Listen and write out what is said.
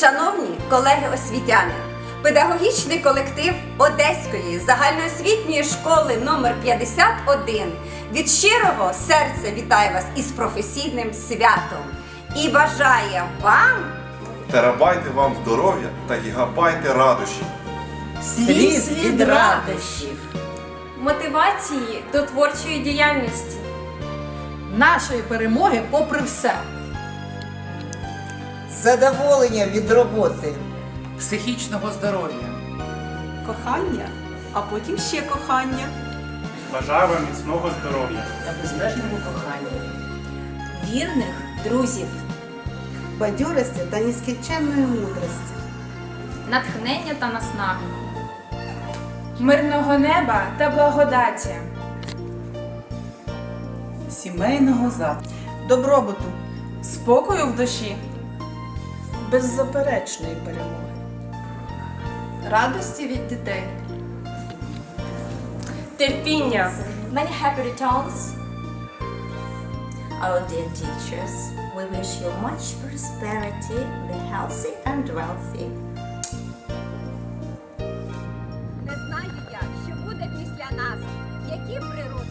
Шановні колеги освітяни, педагогічний колектив Одеської загальноосвітньої школи номер 51 від щирого серця вітає вас із професійним святом і бажає вам Терабайти вам здоров'я та гігабайти радощів. Сліз від радощів, мотивації до творчої діяльності, нашої перемоги попри все. Задоволення від роботи, психічного здоров'я, кохання, а потім ще кохання. Бажаю вам міцного здоров'я. та безмежного кохання, вірних друзів, бадьорості та нескінченної мудрості. натхнення та наснаги, мирного неба та благодаті, Сімейного затишку, добробуту, спокою в душі, Беззаперечної перемоги. радості від дітей, терпіння. many happy returns, Our dear teachers, we wish you much prosperity, be healthy and wealthy. Не знаю я, що буде після нас, які природа